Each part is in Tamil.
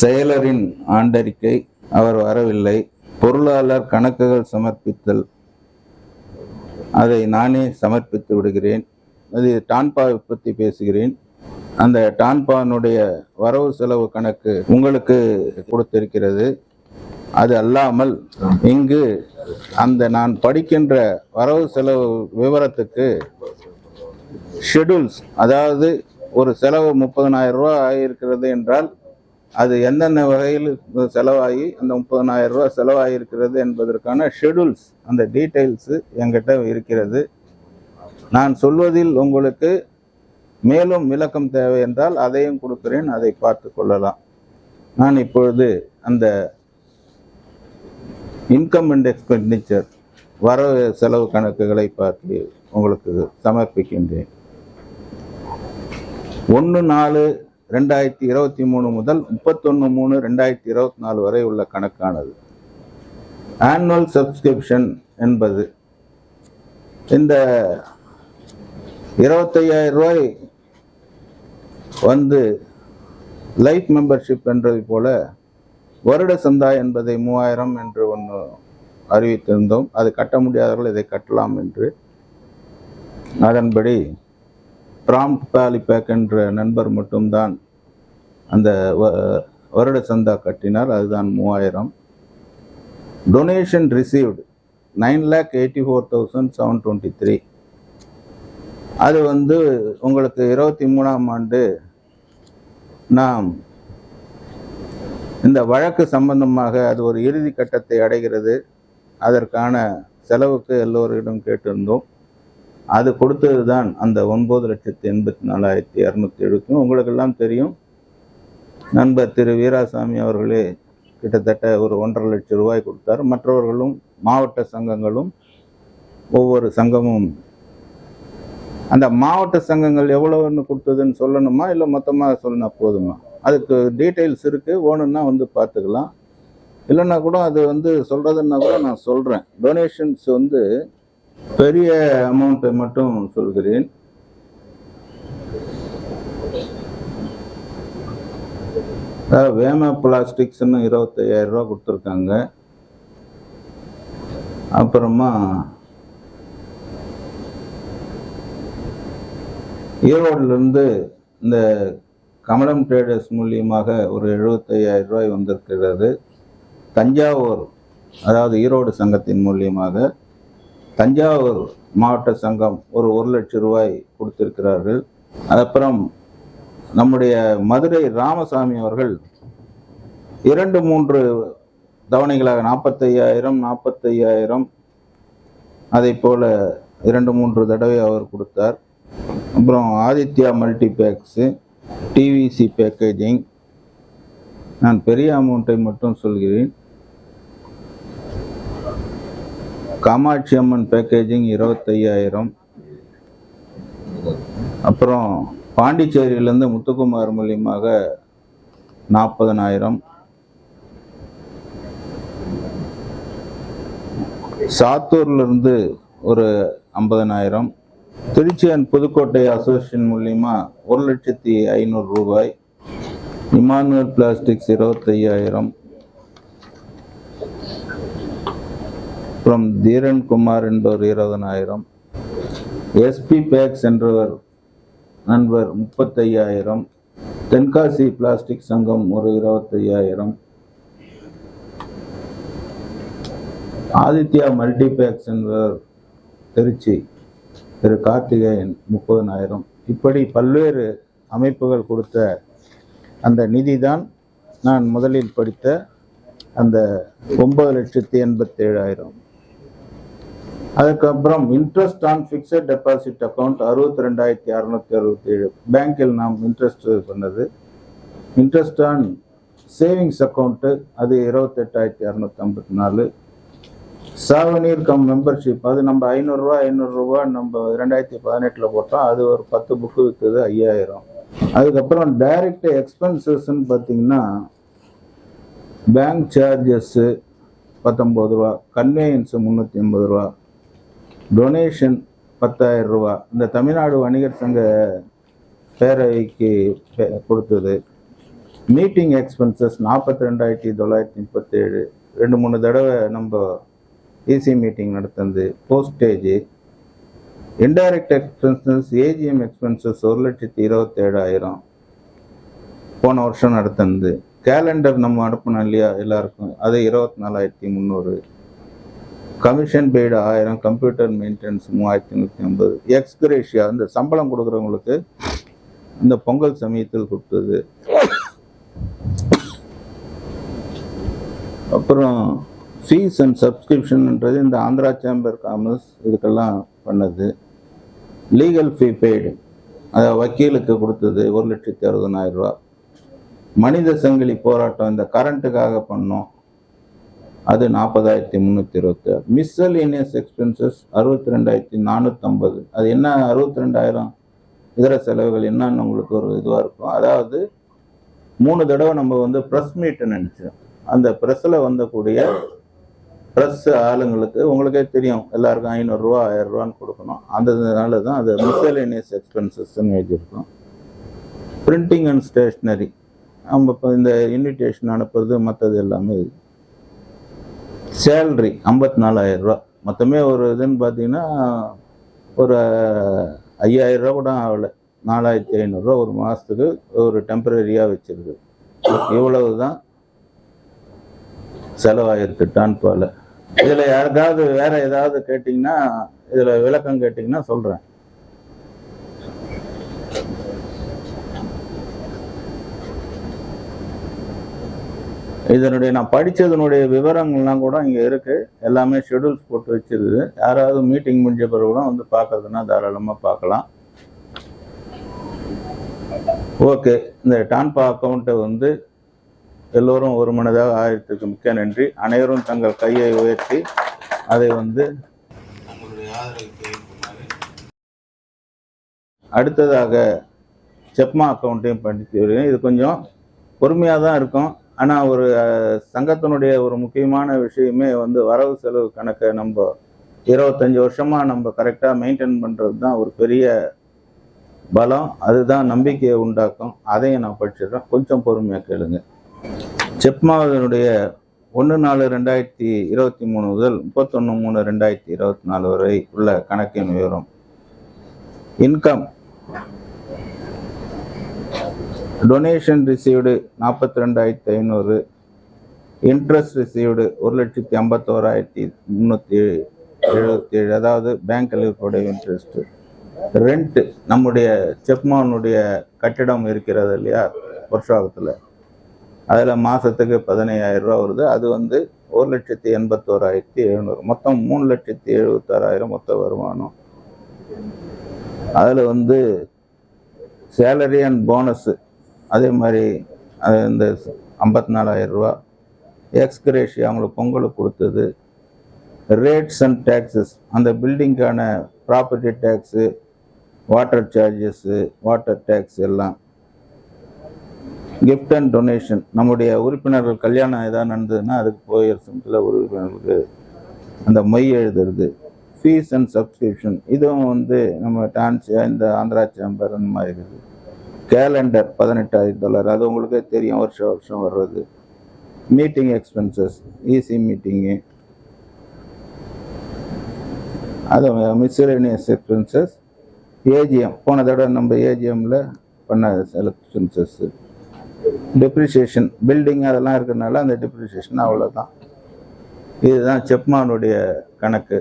செயலரின் ஆண்டறிக்கை அவர் வரவில்லை. பொருளாளர் கணக்குகள் சமர்ப்பித்தல். அதை நானே சமர்ப்பித்து விடுகிறேன். அது டான்பாவை பற்றி பேசுகிறேன். அந்த டான்பானுடைய வரவு செலவு கணக்கு உங்களுக்கு கொடுத்திருக்கிறது. அது அல்லாமல் இங்கு அந்த நான் படிக்கின்ற வரவு செலவு விவரத்துக்கு ஷெடியூல்ஸ் அதாவது ஒரு செலவு முப்பதனாயிரம் ரூபா ஆகியிருக்கிறது என்றால் அது எந்தெந்த வகையில் செலவாகி அந்த முப்பதனாயிரம் ரூபா செலவாகியிருக்கிறது என்பதற்கான ஷெடியூல்ஸ் அந்த டீட்டெயில்ஸு என்கிட்ட இருக்கிறது. நான் சொல்வதில் உங்களுக்கு மேலும் விளக்கம் தேவை என்றால் அதையும் கொடுக்கிறேன் அதை பார்த்து கொள்ளலாம். நான் இப்பொழுது அந்த இன்கம் அண்ட் எக்ஸ்பெண்டிச்சர் வரவு செலவு கணக்குகளை பார்த்து உங்களுக்கு சமர்ப்பிக்கின்றேன். ஒன்று நாலு ரெண்டாயிரத்தி இருபத்தி மூணு முதல் முப்பத்தொன்று மூணு ரெண்டாயிரத்தி இருபத்தி நாலு வரை உள்ள கணக்கானது. ஆனுவல் சப்ஸ்கிரிப்ஷன் என்பது இந்த இருபத்தையாயிரம் ரூபாய் வந்து லைஃப் மெம்பர்ஷிப் என்றதை போல வருட சந்தா என்பதை மூவாயிரம் என்று ஒன்று அறிவித்திருந்தோம். அது கட்ட முடியாதவர்கள் இதை கட்டலாம் என்று அதன்படி ராம் பாலிபேக் என்ற நண்பர் மட்டும்தான் அந்த வ- வருட சந்தா கட்டினார். அதுதான் மூவாயிரம். Donation received nine lakh eighty four thousand seven twenty three அது வந்து உங்களுக்கு இருபத்தி மூணாம் ஆண்டு நாம் இந்த வழக்கு சம்பந்தமாக அது ஒரு இறுதி கட்டத்தை அடைகிறது. அதற்கான செலவுக்கு எல்லோரிடம் கேட்டிருந்தோம். அது கொடுத்தது தான் அந்த ஒன்பது லட்சத்தி எண்பத்தி நாலாயிரத்தி இரநூத்தி எழுபத்தி உங்களுக்கெல்லாம் தெரியும். நண்பர் திரு வீராசாமி அவர்களே கிட்டத்தட்ட ஒரு ஒன்றரை லட்சம் ரூபாய் கொடுத்தார். மற்றவர்களும் மாவட்ட சங்கங்களும் ஒவ்வொரு சங்கமும். அந்த மாவட்ட சங்கங்கள் எவ்வளோன்னு கொடுத்ததுன்னு சொல்லணுமா? இல்லை மொத்தமாக சொல்லினா போதுமா? அதுக்கு டீட்டெயில்ஸ் இருக்குது வேணும்னா வந்து பார்த்துக்கலாம். இல்லைன்னா கூட அது வந்து சொல்கிறதுன்னா கூட நான் சொல்கிறேன் டொனேஷன்ஸ் வந்து பெரிய அமௌண்ட்டை மட்டும் சொல்கிறேன். அதாவது வேம பிளாஸ்டிக்ஸ்னு இருபத்தையாயிரம் ரூபா கொடுத்துருக்காங்க. அப்புறமா ஈரோடுலேருந்து இந்த கமலம் ட்ரேடர்ஸ் மூலியமாக ஒரு 75000 ரூபாய் வந்திருக்கிறது. தஞ்சாவூர் அதாவது ஈரோடு சங்கத்தின் மூலியமாக தஞ்சாவூர் மாவட்ட சங்கம் ஒரு ஒரு லட்சம் ரூபாய் கொடுத்திருக்கிறார்கள். அப்புறம் நம்முடைய மதுரை ராமசாமி அவர்கள் இரண்டு மூன்று தவணைகளாக நாற்பத்தையாயிரம் நாற்பத்தையாயிரம் அதை போல இரண்டு மூன்று தடவை அவர் கொடுத்தார். அப்புறம் ஆதித்யா மல்டிபேக்ஸு டிவிசி பேக்கேஜிங். நான் பெரிய அமௌண்ட்டை மட்டும் சொல்கிறேன். காமாட்சி அம்மன் பேக்கேஜிங் இருபத்தையாயிரம். அப்புறம் பாண்டிச்சேரியிலேருந்து முத்துக்குமார் மூலியமாக நாற்பதனாயிரம். சாத்தூர்லேருந்து ஒரு ஐம்பதனாயிரம். திருச்சி அண்ட் புதுக்கோட்டை அசோசியேஷன் மூலியமாக ஒரு லட்சத்தி ஐநூறு ரூபாய். இமானுவல் பிளாஸ்டிக்ஸ் இருபத்தையாயிரம். அப்புறம் தீரன் குமார் என்பவர் இருபதனாயிரம். எஸ்பி பேக்ஸ் என்றவர் நண்பர் முப்பத்தையாயிரம். தென்காசி பிளாஸ்டிக் சங்கம் ஒரு இருபத்தையாயிரம். ஆதித்யா மல்டிபேக்ஸ் என்பவர் திருச்சி. திரு கார்த்திகேயன் முப்பதனாயிரம். இப்படி பல்வேறு அமைப்புகள் கொடுத்த அந்த நிதி தான் நான் முதலில் படித்த அந்த ஒன்பது லட்சத்தி எண்பத்தேழாயிரம். அதுக்கப்புறம் interest on fixed deposit account அறுபத்தி ரெண்டாயிரத்தி அறுநூத்தி அறுபத்தி ஏழு பேங்கில் நாம் இன்ட்ரெஸ்ட் பண்ணது. இன்ட்ரெஸ்ட் ஆன் சேவிங்ஸ் அக்கௌண்ட்டு அது இருபத்தெட்டாயிரத்தி அறுநூத்தி ஐம்பத்தி நாலு. சாவனீர் கம் மெம்பர்ஷிப் அது நம்ம ஐநூறுரூவா ஐநூறுரூவா நம்ம ரெண்டாயிரத்தி பதினெட்டில் போட்டோம். அது ஒரு பத்து புக்கு விற்றுது ஐயாயிரம். அதுக்கப்புறம் டைரக்ட் எக்ஸ்பென்சஸ்ன்னு பார்த்தீங்கன்னா பேங்க் சார்ஜஸ்ஸு பத்தொம்பது ரூபா கன்வேயன்ஸு முந்நூற்றி ஐம்பது ரூபா டொனேஷன் பத்தாயிரம் ரூபா. இந்த தமிழ்நாடு வணிகர் சங்க பேரவைக்கு பே- கொடுத்தது. மீட்டிங் எக்ஸ்பென்சஸ் நாற்பத்தி ரெண்டாயிரத்தி தொள்ளாயிரத்தி முப்பத்தேழு. ரெண்டு மூணு தடவை நம்ம EC meeting நடத்துனது postage indirect expenses AGM expenses ஒரு லட்சத்தி இருபத்தேழாயிரம். போன வருஷம் நடத்துனது கேலண்டர் நம்ம அனுப்பணும் இல்லையா எல்லாருக்கும். அது இருபத்தி நாலாயிரத்தி முந்நூறு. கமிஷன் பெய்டு ஆயிரம் கம்ப்யூட்டர் மெயின்டெனன்ஸ் மூவாயிரத்தி நூற்றி ஐம்பது. எக்ஸ்கிரேஷியா இந்த சம்பளம் கொடுக்குறவங்களுக்கு இந்த பொங்கல் சமயத்தில் கொடுத்தது. அப்புறம் ஃபீஸ் அண்ட் சப்ஸ்கிரிப்ஷன்ன்றது இந்த ஆந்திரா சேம்பர் காமர்ஸ் இதுக்கெல்லாம் பண்ணது. லீகல் ஃபீ பெய்டு அதை வக்கீலுக்கு கொடுத்தது ஒரு லட்சத்தி அறுபதனாயிரம் ரூபா மனித சங்கிலி போராட்டம் இந்த கரண்ட்டுக்காக பண்ணோம். அது நாற்பதாயிரத்தி முந்நூற்றி இருபத்தி ஆறு. மிஸ்சலினியஸ் எக்ஸ்பென்சஸ் அறுபத்தி ரெண்டாயிரத்தி நானூற்றம்பது அது என்ன அறுபத்தி ரெண்டாயிரம் இதர செலவுகள் என்னன்னு உங்களுக்கு ஒரு இதுவாக இருக்கும். அதாவது மூணு தடவை நம்ம வந்து ப்ரெஸ் மீட்டு நினச்சோம். அந்த ப்ரெஸ்ஸில் வந்தக்கூடிய ப்ரெஸ் ஆளுங்களுக்கு உங்களுக்கே தெரியும். எல்லாருக்கும் ஐநூறுரூவா ஆயிரரூவான்னு கொடுக்கணும். அந்ததுனால தான் அது மிஸ்சலேனியஸ் எக்ஸ்பென்சஸ்ன்னு எழுதியிருக்கோம். பிரிண்டிங் அண்ட் ஸ்டேஷ்னரி நம்ம இப்போ இந்த இன்விடேஷன் அனுப்புறது மற்றது எல்லாமே இது. சேல்ரி ஐம்பத்தி நாலாயிரம் மொத்தமே ஒரு இதுன்னு பார்த்தீங்கன்னா ஒரு ஐயாயிரரூவா கூட ஆகலை. நாலாயிரத்தி ஐநூறுரூவா ஒரு மாதத்துக்கு ஒரு டெம்பரரியாக வச்சுருக்கு. இவ்வளவு தான் செலவாயிருக்கு டான்பால் இதில் யாருக்காவது வேற ஏதாவது கேட்டிங்கன்னா இதில் விளக்கம் கேட்டிங்கன்னா சொல்கிறேன் இதனுடைய நான் படித்ததனுடைய விவரங்கள்லாம் கூட இங்கே இருக்குது எல்லாமே ஷெடியூல்ஸ் போட்டு வச்சிருக்குது. யாராவது மீட்டிங் முடிஞ்ச பிறகு கூட வந்து பார்க்கறதுன்னா தாராளமாக பார்க்கலாம். ஓகே இந்த டான்பா அக்கௌண்ட்டை வந்து எல்லோரும் ஒரு மனதாக ஆயிரத்துக்கு மிக்க நன்றி. அனைவரும் தங்கள் கையை உயர்த்தி அதை வந்து தங்களுடைய ஆதரவை அடுத்ததாக செப்மா அக்கௌண்ட்டையும் படித்து வருகிறேன். இது கொஞ்சம் பொறுமையாக தான் இருக்கும். ஆனால் ஒரு சங்கத்தினுடைய ஒரு முக்கியமான விஷயமே வந்து வரவு செலவு கணக்கை நம்ம இருபத்தஞ்சி வருஷமாக நம்ம கரெக்டாக மெயின்டைன் பண்ணுறது தான் ஒரு பெரிய பலம். அதுதான் நம்பிக்கையை உண்டாக்கும். அதையும் நான் படிச்சிடுறேன். கொஞ்சம் பொறுமையாக கேளுங்க. செப்மாவினுடைய ஒன்று நாலு ரெண்டாயிரத்தி இருபத்தி மூணு முதல் முப்பத்தொன்று மூணு ரெண்டாயிரத்தி இருபத்தி நாலு வரை உள்ள கணக்கின் விவரம். இன்கம் டொனேஷன் ரிசீவ்டு நாற்பத்தி ரெண்டாயிரத்தி ஐநூறு இன்ட்ரெஸ்ட் ரிசீவ்டு ஒரு லட்சத்தி ஐம்பத்தோராயிரத்தி முந்நூற்றி எழுபத்தி ஏழு அதாவது பேங்க் கழிவுக்கூடிய இன்ட்ரெஸ்ட்டு ரெண்ட்டு நம்முடைய செப்மானுடைய கட்டிடம் இருக்கிறது இல்லையா? வருஷாகத்தில் அதில் மாதத்துக்கு பதினையாயிரரூவா வருது. அது வந்து ஒரு லட்சத்தி எண்பத்தோராயிரத்தி எழுநூறு. மொத்தம் மூணு லட்சத்தி எழுபத்தாறாயிரம் மொத்த வருமானம். அதில் வந்து சேலரி அண்ட் போனஸு. அதே மாதிரி அது இந்த ஐம்பத்தி நாலாயிரம் ரூபா. எக்ஸ்கிரேஷி அவங்களுக்கு பொங்கலுக்கு கொடுத்தது. ரேட்ஸ் அண்ட் டேக்ஸஸ் அந்த பில்டிங்க்கான property tax water charges water tax எல்லாம். கிஃப்ட் அண்ட் டொனேஷன் நம்முடைய உறுப்பினர்கள் கல்யாணம் எதாவது நடந்ததுன்னா அதுக்கு போய் சமயத்தில் உறுப்பினர்களுக்கு அந்த மொய் எழுதுறது. ஃபீஸ் அண்ட் சப்ஸ்கிரிப்ஷன் இதுவும் வந்து நம்ம டான்ஸியா இந்த ஆந்திரா சேம்பர் அந்த மாதிரி இருக்குது. கேலண்டர் பதினெட்டாயிரம் டாலர் அது உங்களுக்கே தெரியும் வருஷம் வருஷம் வர்றது. மீட்டிங் எக்ஸ்பென்சஸ் ஈசி மீட்டிங்கு அது மிஸ்லேனியஸ் எக்ஸ்பென்சஸ் ஏஜிஎம் போன தடவை நம்ம ஏஜிஎம்மில் பண்ண எக்ஸ்பென்சஸ்ஸு டெப்ரிசியேஷன் பில்டிங் அதெல்லாம் இருக்கிறதுனால அந்த டெப்ரிசியேஷன் அவ்வளோதான் இதுதான் செப்மானுடைய கணக்கு.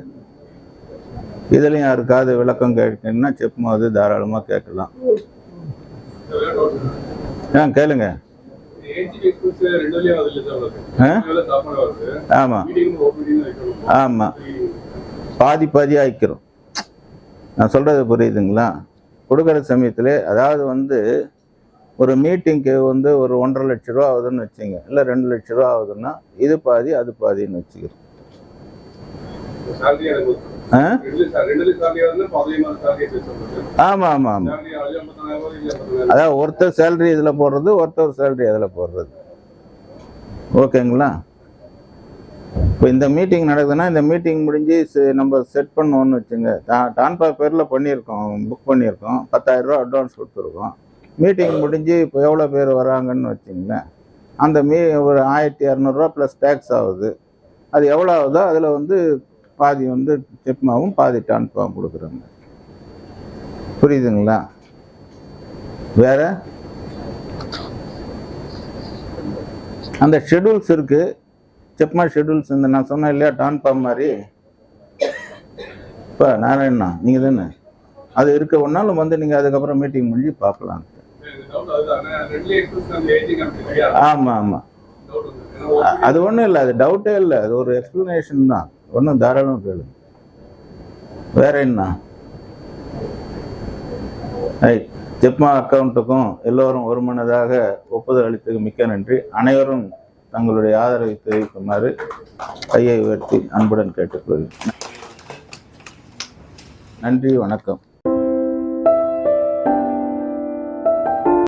இதுலையும் யாருக்காவது விளக்கம் கேட்கணும்னா செப்மா அது தாராளமாக கேட்கலாம். ஆ கேளுங்க. ஆ? ஆமாம் ஆமாம் பாதி பாதியாக வைக்கிறோம் நான் சொல்கிறது புரியுதுங்களா? கொடுக்குற சமயத்தில் அதாவது வந்து ஒரு மீட்டிங்க்கு வந்து ஒரு ஒன்றரை லட்ச ரூபா ஆகுதுன்னு வச்சுங்க இல்லை ரெண்டு லட்ச ரூபா ஆகுதுன்னா இது பாதி அது பாதின்னு வச்சுக்கிறோம். ஆ? ஆமாம் ஆமாம் ஆமாம் அதாவது ஒருத்தர் சேலரி இதில் போடுறது ஒருத்தர் சேலரி அதில் போடுறது. ஓகேங்களா? இப்போ இந்த மீட்டிங் நடக்குதுன்னா இந்த மீட்டிங் முடிஞ்சு செ- நம்ம செட் பண்ணோன்னு வச்சுங்க. டா டான்பா பேரில் பண்ணியிருக்கோம் புக் பண்ணியிருக்கோம். பத்தாயிரம் அட்வான்ஸ் கொடுத்துருக்கோம். மீட்டிங் முடிஞ்சு இப்போ எவ்வளோ பேர் வராங்கன்னு வச்சுங்களேன் அந்த மீ ஒரு ஆயிரத்தி இரநூறுவா ப்ளஸ் டேக்ஸ் ஆகுது. அது எவ்வளோ ஆகுதோ அதில் வந்து பாதி வந்து செப்மாவும் பாதி டான்பாவும் கொடுக்குறாங்க. புரியுதுங்களா? வேற? அந்த ஷெட்யூல்ஸ் இருக்கு. செப்மா ஷெட்யூல்ஸ் இந்த நான் சொன்னேன் இல்லையா டான்பா மாதிரி? இப்போ நாராயணா நீங்கள் தானே? அது இருக்க ஒன்றாலும் வந்து நீங்கள் அதுக்கப்புறம் மீட்டிங் முடிஞ்சு பார்க்கலாம். ஆமாம் ஆமாம் அது ஒன்றும் இல்லை அது டவுட்டே இல்லை. அது ஒரு எக்ஸ்பிளனேஷன் தான். ஒன்றும் தாராளம் கேளு வேற என்ன? ரைட் ஜெப்மா அக்கௌண்ட்டுக்கும் எல்லோரும் ஒருமனதாக ஒப்புதல் அளித்ததுக்கு மிக்க நன்றி. அனைவரும் தங்களுடைய ஆதரவை தெரிவிக்குமாறு கையை உயர்த்தி அன்புடன் கேட்டுக்கொள்கிறேன். நன்றி வணக்கம்.